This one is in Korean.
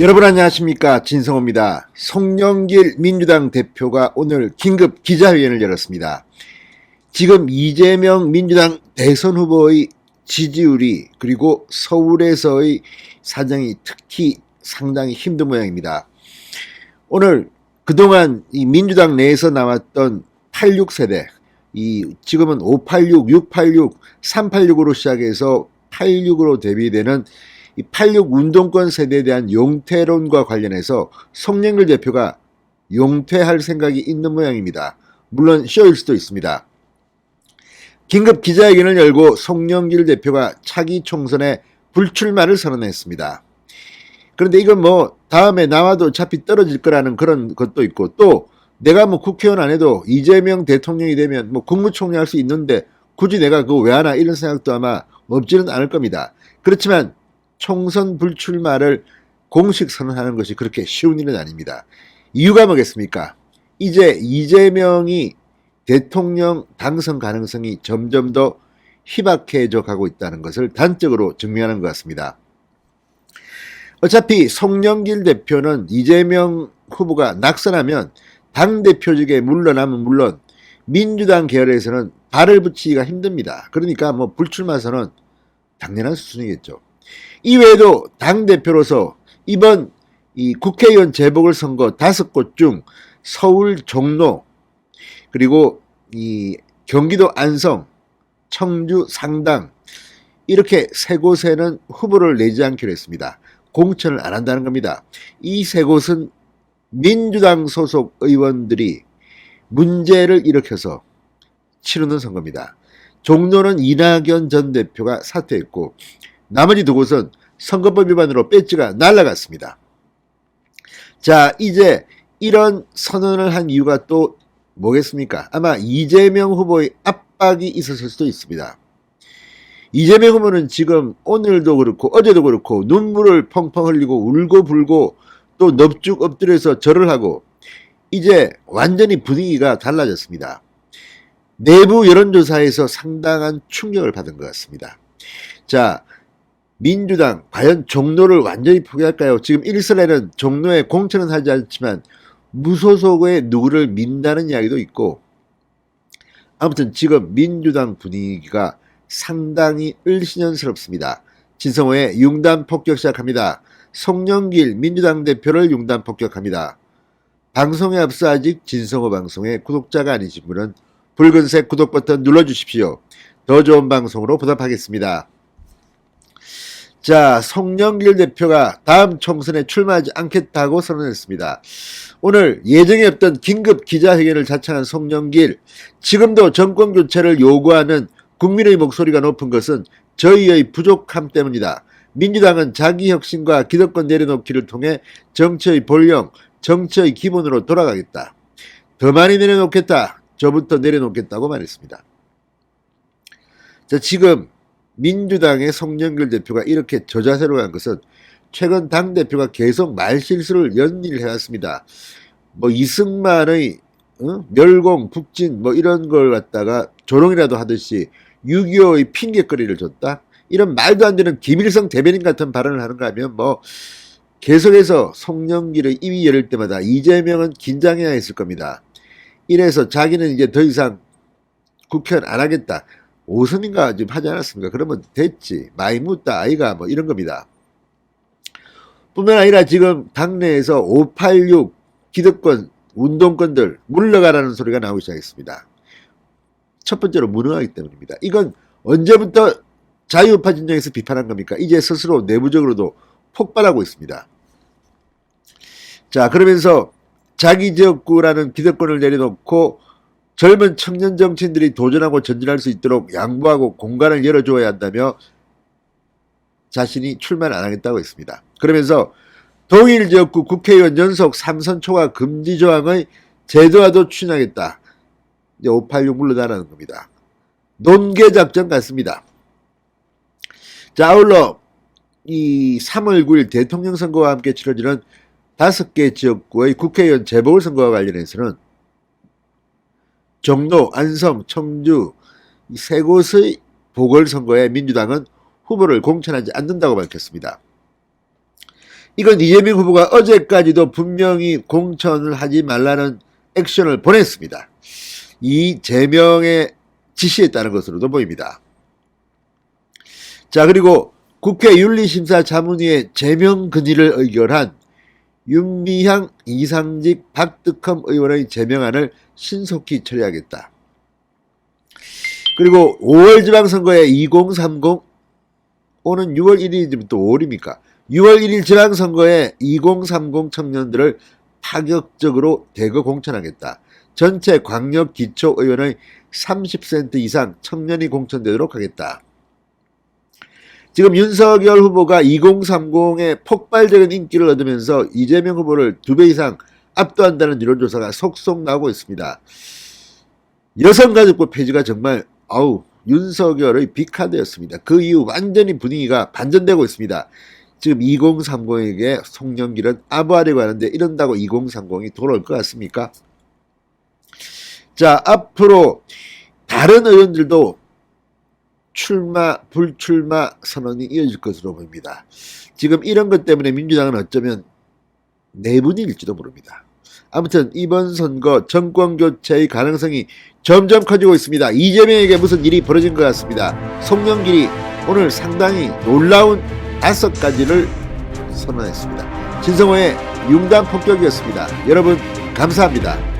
여러분 안녕하십니까 진성호입니다. 송영길 민주당 대표가 오늘 긴급 기자회견을 열었습니다. 지금 이재명 민주당 대선 후보의 지지율이 그리고 서울에서의 사정이 특히 상당히 힘든 모양입니다. 오늘 그동안 이 민주당 내에서 나왔던 86세대, 이 지금은 586, 686, 386으로 시작해서 86으로 대비되는 이 86 운동권 세대에 대한 용퇴론과 관련해서 송영길 대표가 용퇴할 생각이 있는 모양입니다. 물론 쇼일 수도 있습니다. 긴급 기자회견을 열고 송영길 대표가 차기 총선에 불출마를 선언했습니다. 그런데 이건 뭐 다음에 나와도 어차피 떨어질 거라는 그런 것도 있고 또 내가 뭐 국회의원 안 해도 이재명 대통령이 되면 뭐 국무총리 할 수 있는데 굳이 내가 그거 왜 하나 이런 생각도 아마 없지는 않을 겁니다. 그렇지만 총선 불출마를 공식 선언하는 것이 그렇게 쉬운 일은 아닙니다. 이유가 뭐겠습니까? 이제 이재명이 대통령 당선 가능성이 점점 더 희박해져 가고 있다는 것을 단적으로 증명하는 것 같습니다. 어차피 송영길 대표는 이재명 후보가 낙선하면 당대표직에 물러나면 물론 민주당 계열에서는 발을 붙이기가 힘듭니다. 그러니까 뭐 불출마 선언 당연한 수순이겠죠. 이외에도 당대표로서 이번 이 국회의원 재보궐 선거 다섯 곳 중 서울 종로 그리고 이 경기도 안성, 청주 상당 이렇게 세 곳에는 후보를 내지 않기로 했습니다. 공천을 안 한다는 겁니다. 이 세 곳은 민주당 소속 의원들이 문제를 일으켜서 치르는 선거입니다. 종로는 이낙연 전 대표가 사퇴했고 나머지 두 곳은 선거법 위반으로 배지가 날라갔습니다. 자, 이제 이런 선언을 한 이유가 또 뭐겠습니까? 아마 이재명 후보의 압박이 있었을 수도 있습니다. 이재명 후보는 지금 오늘도 그렇고 어제도 그렇고 눈물을 펑펑 흘리고 울고 불고 또 넙죽 엎드려서 절을 하고 이제 완전히 분위기가 달라졌습니다. 내부 여론조사에서 상당한 충격을 받은 것 같습니다. 자, 민주당 과연 종로를 완전히 포기할까요? 지금 일선에는 종로에 공천은 하지 않지만 무소속의 누구를 민다는 이야기도 있고 아무튼 지금 민주당 분위기가 상당히 을신연스럽습니다. 진성호의 융단 폭격 시작합니다. 송영길 민주당 대표를 융단 폭격합니다. 방송에 앞서 아직 진성호 방송의 구독자가 아니신 분은 붉은색 구독 버튼 눌러주십시오. 더 좋은 방송으로 보답하겠습니다. 자, 송영길 대표가 다음 총선에 출마하지 않겠다고 선언했습니다. 오늘 예정에 없던 긴급 기자회견을 자청한 송영길, 지금도 정권 교체를 요구하는 국민의 목소리가 높은 것은 저희의 부족함 때문이다. 민주당은 자기 혁신과 기득권 내려놓기를 통해 정치의 본령, 정치의 기본으로 돌아가겠다. 더 많이 내려놓겠다. 저부터 내려놓겠다고 말했습니다. 자, 지금 민주당의 송영길 대표가 이렇게 저자세로 간 것은 최근 당대표가 계속 말실수를 연일 해왔습니다. 뭐 이승만의 어? 멸공, 북진 뭐 이런 걸 갖다가 조롱이라도 하듯이 6.25의 핑계거리를 줬다? 이런 말도 안 되는 김일성 대변인 같은 발언을 하는가 하면 뭐 계속해서 송영길의 입이 열릴 때마다 이재명은 긴장해야 했을 겁니다. 이래서 자기는 이제 더 이상 국회의원 안 하겠다. 오선인가 지금 하지 않았습니까? 그러면 됐지. 많이 묻다 아이가 뭐 이런 겁니다. 뿐만 아니라 지금 당내에서 586 기득권 운동권들 물러가라는 소리가 나오기 시작했습니다. 첫 번째로 무능하기 때문입니다. 이건 언제부터 자유우파 진영에서 비판한 겁니까? 이제 스스로 내부적으로도 폭발하고 있습니다. 자, 그러면서 자기 지역구라는 기득권을 내려놓고 젊은 청년 정치인들이 도전하고 전진할 수 있도록 양보하고 공간을 열어줘야 한다며 자신이 출마를 안 하겠다고 했습니다. 그러면서 동일 지역구 국회의원 연속 3선 초과 금지 조항의 제도화도 추진하겠다. 이제 586 물러나라는 겁니다. 논계 작전 같습니다. 자, 아울러 이 3월 9일 대통령 선거와 함께 치러지는 다섯 개 지역구의 국회의원 재보궐 선거와 관련해서는 종로, 안성, 청주 이세 곳의 보궐선거에 민주당은 후보를 공천하지 않는다고 밝혔습니다. 이건 이재명 후보가 어제까지도 분명히 공천을 하지 말라는 액션을 보냈습니다. 이 제명의 지시에 따른 것으로도 보입니다. 자, 그리고 국회 윤리심사 자문위의 제명 건의를 의결한 윤미향, 이상직, 박득흠 의원의 제명안을 신속히 처리하겠다. 그리고 5월 지방선거에 2030 오는 6월 1일이면 또 5월입니까? 6월 1일 지방선거에 2030 청년들을 파격적으로 대거 공천하겠다. 전체 광역 기초의원의 30센트 이상 청년이 공천되도록 하겠다. 지금 윤석열 후보가 2030의 폭발적인 인기를 얻으면서 이재명 후보를 두 배 이상 압도한다는 여론조사가 속속 나오고 있습니다. 여성가족부 폐지가 정말 아우 윤석열의 빅카드였습니다. 그 이후 완전히 분위기가 반전되고 있습니다. 지금 2030에게 송영길은 아부하려고 하는데 이런다고 2030이 돌아올 것 같습니까? 자 앞으로 다른 의원들도 출마 불출마 선언이 이어질 것으로 보입니다. 지금 이런 것 때문에 민주당은 어쩌면 내분일지도 모릅니다. 아무튼 이번 선거 정권 교체의 가능성이 점점 커지고 있습니다. 이재명에게 무슨 일이 벌어진 것 같습니다. 송영길이 오늘 상당히 놀라운 다섯 가지를 선언했습니다. 진성호의 융단 폭격이었습니다. 여러분 감사합니다.